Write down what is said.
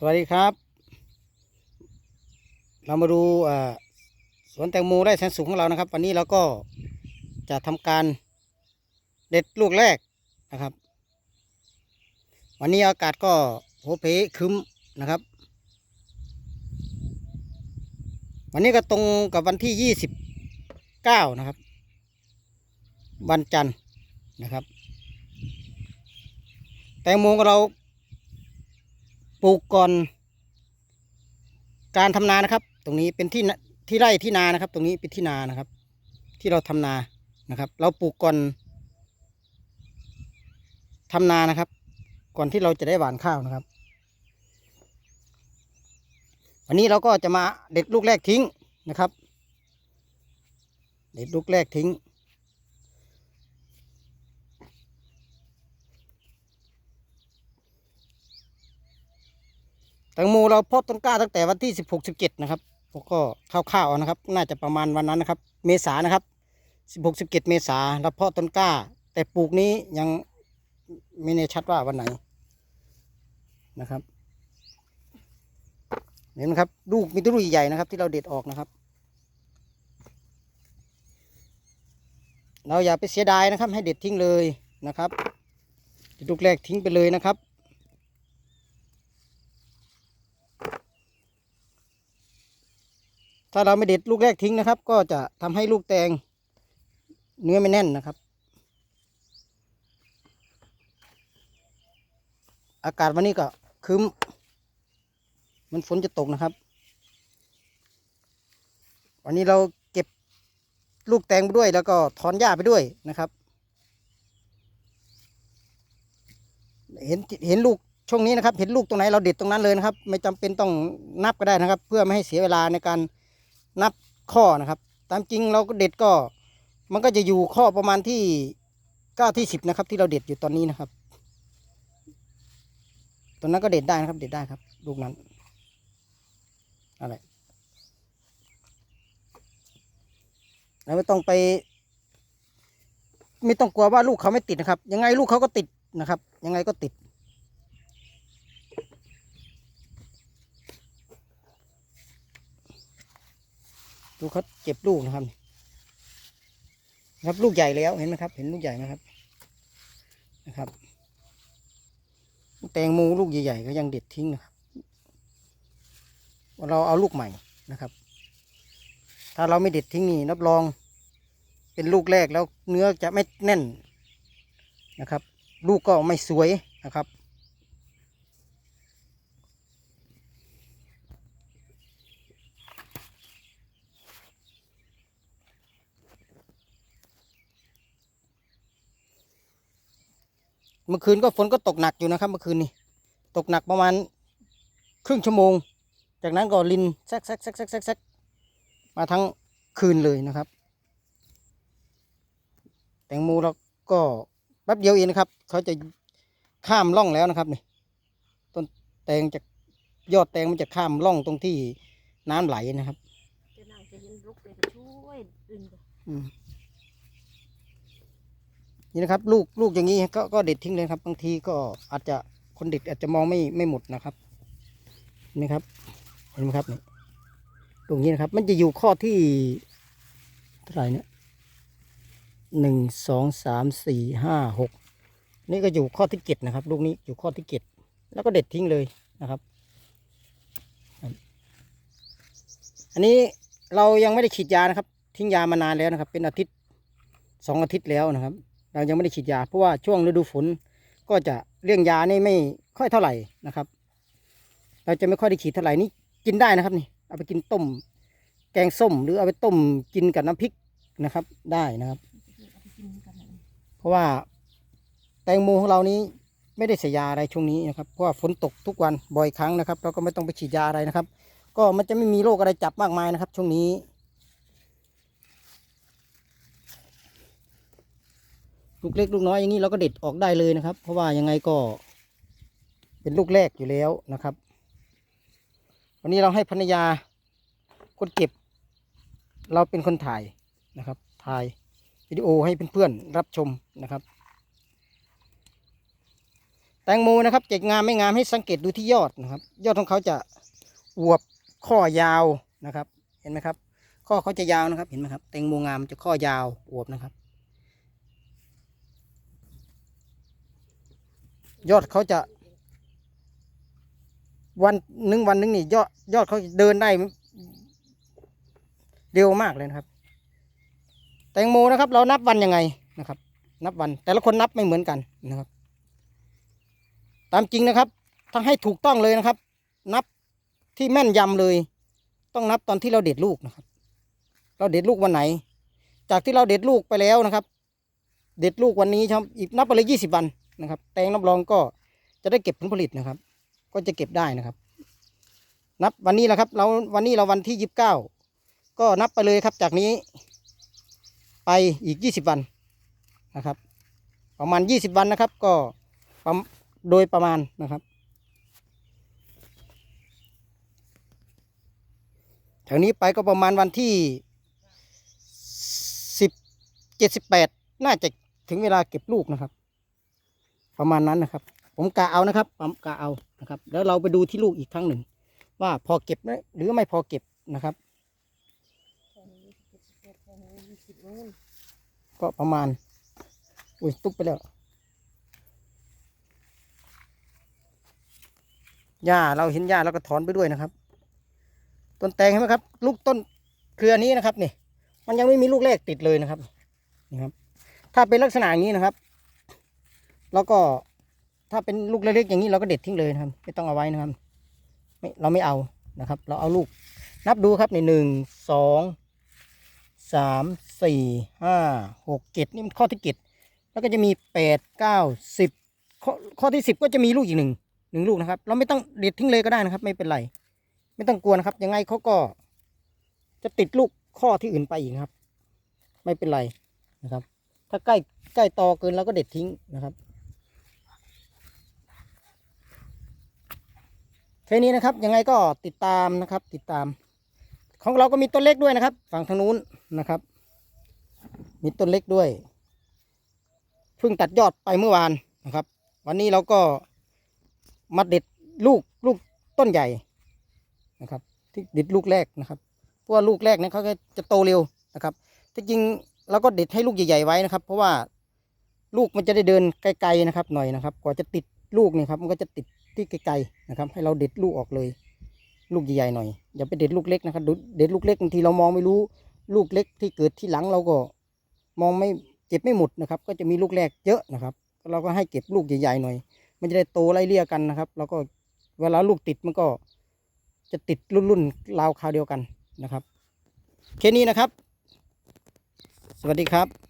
สวัสดีครับ เรามาดูสวนแตงโมไร่แสนสูงของเรานะครับ วันนี้เราก็จะทำการเด็ดลูกแรกนะครับ วันนี้อากาศก็โหเพคึ้มนะครับ วันนี้ก็ตรงกับวันที่ยี่สิบเก้านะครับ วันจันทร์นะครับ แตงโมของเรา ปลูกก่อนการทำนานะครับ ตรงนี้เป็นที่ที่ไร่ที่นานะครับ ตรงนี้เป็นที่นานะครับ ที่เราทำนานะครับ เราปลูกก่อนทำนานะครับ ก่อนที่เราจะได้หว่านข้าวนะครับ วันนี้เราก็จะมาเด็ดลูกแรกทิ้งนะครับ เด็ดลูกแรกทิ้ง แตงโมเราเพาะต้นกล้าตั้งแต่วันที่สิบหกสิบเจ็ดนะครับผมก็คร่าวๆนะครับ น่าจะประมาณวันนั้นนะครับ เมษานะครับสิบหกสิบเจ็ดเมษาเราเพาะต้นกล้า แต่ปลูกนี้ยังไม่แน่ชัดว่าวันไหนนะครับ เห็นไหมครับลูกมีตัวลูกใหญ่นะครับ ที่เราเด็ดออกนะครับ เราอย่าไปเสียดายนะครับ ให้เด็ดทิ้งเลยนะครับลูกแรกทิ้งไปเลยนะครับ ถ้าเราไม่เด็ดลูกแรกทิ้งนะครับ ก็จะทำให้ลูกแตงเนื้อไม่แน่นนะครับ อากาศวันนี้ก็ครึ้มมันฝนจะตกนะครับ วันนี้เราเก็บลูกแตงไปด้วย แล้วก็ถอนหญ้าไปด้วยนะครับ เห็นเห็นลูกช่วงนี้นะครับ เห็นลูกตรงไหนเราเด็ดตรงนั้นเลยนะครับ ไม่จำเป็นต้องนับก็ได้นะครับ เพื่อไม่ให้เสียเวลาในการ นับข้อนะครับ ตามจริงเราก็เด็ดก็ มันก็จะอยู่ข้อประมาณที่เก้าที่สิบนะครับ ที่เราเด็ดอยู่ตอนนี้นะครับตรงนั้นก็เด็ดได้นะครับ เด็ดได้ครับ ลูกนั้นอะไรแล้วไม่ต้องไป ไม่ต้องกลัวว่าลูกเขาไม่ติดนะครับ ยังไงลูกเขาก็ติดนะครับ ยังไงก็ติด ดูเขาเก็บลูกนะครับนะครับลูกใหญ่แล้วเห็นไหมครับ เห็นลูกใหญ่ไหมครับ นะครับ แตงโมลูกใหญ่ๆก็ยังเด็ดทิ้งนะครับ เราเอาลูกใหม่นะครับ ถ้าเราไม่เด็ดทิ้งนี่รับรอง เป็นลูกแรกแล้วเนื้อจะไม่แน่นนะครับ ลูกก็ไม่สวยนะครับ เมื่อคืนก็ฝนก็ตกหนักอยู่นะครับ เมื่อคืนนี้ตกหนักประมาณครึ่งชั่วโมง จากนั้นก็ลินแซกแซกแซกแซกแซกแซกมาทั้งคืนเลยนะครับ แตงโมเราก็แป๊บเดียวเองนะครับเขาจะข้ามร่องแล้วนะครับนี่ต้นแตงจะยอดแตงมันจะข้ามร่องตรงที่น้ำไหลนะครับจะนั่งจะเห็นลุกเลยก็ช่วยดึงไปอืม นี่นะครับ ลูกลูกอย่างนี้ก็ก็เด็ดทิ้งเลยครับ บางทีก็อาจจะคนเด็ดอาจจะมองไม่ไม่หมดนะครับนี่ครับเห็นไหมครับนี่ตรงนี้นะครับ มันจะอยู่ข้อที่เท่าไหร่เนี่ยหนึ่งสองสามสี่ห้าหกนี่ก็อยู่ข้อที่เจ็ดนะครับ ลูกนี้อยู่ข้อที่เจ็ดแล้วก็เด็ดทิ้งเลยนะครับครับอันนี้เรายังไม่ได้ฉีดยานะครับ ทิ้งยามานานแล้วนะครับ เป็นอาทิตย์สองอาทิตย์แล้วนะครับ เรายังไม่ได้ฉีดยา เพราะว่าช่วงฤดูฝนก็จะเรื่องยานี่ไม่ค่อยเท่าไหร่นะครับ เราจะไม่ค่อยได้ฉีดเท่าไหร่นี่กินได้นะครับนี่เอาไปกินต้ม แกงส้ม หรือเอาไปต้มกินกับน้ำพริกนะครับ ได้นะครับเอาไปกินกันเลยเพราะว่าแตงโมของเรานี้ไม่ได้เสียยาอะไรช่วงนี้นะครับเพราะว่าฝนตกทุกวันบ่อยครั้งนะครับ เราก็ไม่ต้องไปฉีดยาอะไรนะครับ ก็มันจะไม่มีโรคอะไรจับมากมายนะครับ ช่วงนี้ ลูกเล็กลูกน้อยอย่างนี้เราก็เด็ดออกได้เลยนะครับ เพราะว่ายังไงก็ เป็นลูกแรกอยู่แล้วนะครับ วันนี้เราให้ภรรยาคนเก็บ เราเป็นคนถ่ายนะครับ ถ่ายวิดีโอให้เพื่อนๆรับชมนะครับ แตงโมนะครับเจะงามไม่งามให้สังเกตดูที่ยอดนะครับ ยอดของเขาจะอวบข้อยาวนะครับ เห็นไหมครับ ข้อเขาจะยาวนะครับเห็นไหมครับแตงโมงามจะข้อยาวอวบนะครับ ยอดเขาจะ วันหนึ่งวันหนึ่งนี่ยอดยอดเขาเดินได้เร็วมากเลยนะครับ แตงโมนะครับ เรานับวันยังไงนะครับ นับวัน แต่ละคนนับไม่เหมือนกันนะครับ ตามจริงนะครับทั้งให้ถูกต้องเลยนะครับ นับที่แม่นยำเลย ต้องนับตอนที่เราเด็ดลูกนะครับ เราเด็ดลูกวันไหน จากที่เราเด็ดลูกไปแล้วนะครับ เด็ดลูกวันนี้ครับอีกนับไปเลยยี่สิบวัน นะครับ แตงรับรองก็จะได้เก็บผลผลิตนะครับ ก็จะเก็บได้นะครับ นับวันนี้แหละครับ เราวันนี้เราวันที่ยี่สิบเก้าก็นับไปเลยครับจากนี้ไปอีกยี่สิบวันนะครับ ประมาณยี่สิบวันนะครับ ก็โดยประมาณนะครับจากนี้ไปก็ประมาณวันที่สิบเจ็ดสิบแปดน่าจะถึงเวลาเก็บลูกนะครับ ประมาณนั้นนะครับ ผมกะเอานะครับผมกะเอานะครับ แล้วเราไปดูที่ลูกอีกครั้งหนึ่ง ว่าพอเก็บไหมหรือไม่พอเก็บนะครับก็ประมาณ อุ้ยตุ๊บไปแล้วหญ้าเราเห็นหญ้าเราก็ถอนไปด้วยนะครับ ต้นแตงเห็นไหมครับ ลูกต้นเครือนี้นะครับนี่มันยังไม่มีลูกแรกติดเลยนะครับนี่ครับ ถ้าเป็นลักษณะอย่างนี้นะครับ แล้วก็ถ้าเป็นลูกเล็กๆอย่างนี้เราก็เด็ดทิ้งเลยนะครับ ไม่ต้องเอาไว้นะครับไม่เราไม่เอานะครับ เราเอาลูกนับดูครับในหนึ่งสองสามสี่ห้าหกเจ็ดนี่มันข้อที่เจ็ดแล้วก็จะมีแปดเก้าสิบข้อข้อที่สิบก็จะมีลูกอีกหนึ่งหนึ่งลูกนะครับ เราไม่ต้องเด็ดทิ้งเลยก็ได้นะครับ ไม่เป็นไรไม่ต้องกลัวนะครับ ยังไงเขาก็จะติดลูกข้อที่อื่นไปอีกนะครับ ไม่เป็นไรนะครับ ถ้าใกล้ใกล้ตอเกินเราก็เด็ดทิ้งนะครับ แค่นี้นะครับ ยังไงก็ติดตามนะครับ ติดตาม ของเราก็มีต้นเล็กด้วยนะครับ ฝั่งทางนู้นนะครับ มีต้นเล็กด้วยเพิ่งตัดยอดไปเมื่อวานนะครับ วันนี้เราก็มาเด็ดลูกลูกต้นใหญ่นะครับ ที่เด็ดลูกแรกนะครับเพราะว่าลูกแรกเนี่ยเขาจะโตเร็วนะครับที่จริงเราก็เด็ดให้ลูกใหญ่ๆไว้นะครับ เพราะว่าลูกมันจะได้เดินไกลๆนะครับ หน่อยนะครับกว่าจะติด ลูกเนี่ยครับมันก็จะติดที่ไกลๆนะครับ ให้เราเด็ดลูกออกเลย ลูกใหญ่ๆหน่อยอย่าไปเด็ดลูกเล็กนะครับเด็ดลูกเล็กบางทีเรามองไม่รู้ลูกเล็กที่เกิดที่หลังเราก็มองไม่เก็บไม่หมดนะครับ ก็จะมีลูกแรกเยอะนะครับ เราก็ให้เก็บลูกใหญ่ๆหน่อย มันจะได้โตไล่เลี่ยกันนะครับ แล้วก็เวลาลูกติดมันก็จะติดรุ่นๆราวคราวเดียวกันนะครับ แค่นี้นะครับ สวัสดีครับ